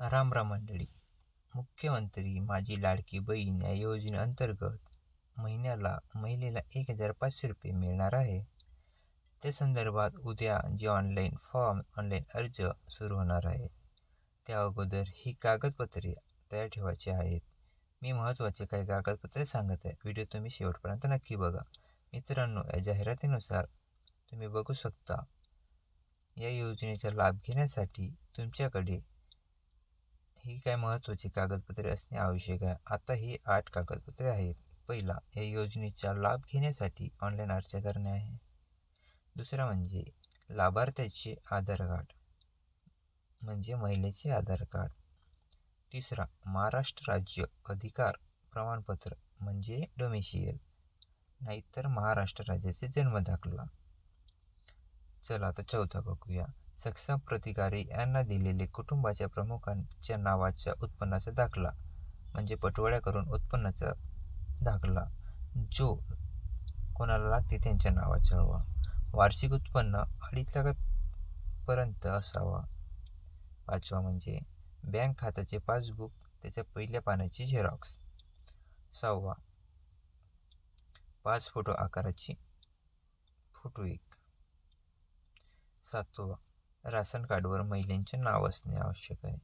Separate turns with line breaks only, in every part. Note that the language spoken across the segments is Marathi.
राम राम मंडळी मुख्यमंत्री माझी लाडकी बहीण या योजनेअंतर्गत महिन्याला महिलेला एक हजार पाचशे रुपये मिळणार आहे. त्या संदर्भात उद्या जे ऑनलाईन फॉर्म ऑनलाईन अर्ज सुरू होणार आहे त्या अगोदर ही कागदपत्रे तयार ठेवायची आहेत. मी महत्त्वाचे काही कागदपत्रे सांगत आहे. व्हिडिओ तुम्ही शेवटपर्यंत नक्की बघा. मित्रांनो या जाहिरातीनुसार तुम्ही बघू शकता या योजनेचा लाभ घेण्यासाठी तुमच्याकडे ही काय महत्त्वाची कागदपत्रे असणे आवश्यक आहे. आता ही आठ कागदपत्रे आहेत. पहिला या योजनेचा लाभ घेण्यासाठी ऑनलाईन अर्ज करणे आहे. दुसरा म्हणजे लाभार्थ्याचे आधार कार्ड म्हणजे महिलेचे आधार कार्ड. तिसरा महाराष्ट्र राज्य अधिकार प्रमाणपत्र म्हणजे डोमेशियल नाहीतर महाराष्ट्र राज्याचे जन्म दाखला. चला आता चौथा बघूया. सक्षम प्रतिकारी यांना दिलेले कुटुंबाच्या प्रमुखांच्या नावाच्या उत्पन्नाचा दाखला म्हणजे पटवड्या करून उत्पन्नाचा दाखला जो कोणाला लागते त्यांच्या नावाचा हवा. वार्षिक उत्पन्न अडीच लाखापर्यंत असावा. पाचवा म्हणजे बँक खात्याचे पासबुक त्याच्या पहिल्या पानाची झेरॉक्स. सहावा पाच फोटो आकाराची फोटो एक. सातवा राशन कार्डवर महिलांचे नाव असणे आवश्यक आहे.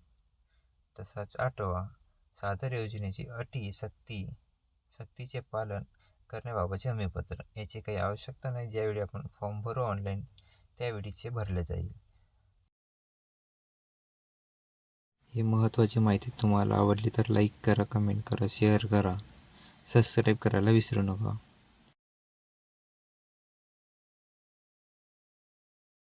तसाच आठवा सादर योजनेची अटी सक्ती सक्तीचे पालन करण्याबाबतचे हमीपत्र. याची काही आवश्यकता नाही ज्यावेळी आपण फॉर्म भरू ऑनलाईन त्यावेळीचे भरले जाईल. ही महत्त्वाची माहिती तुम्हाला आवडली तर लाईक करा कमेंट करा शेअर करा. सबस्क्राईब करायला विसरू नका.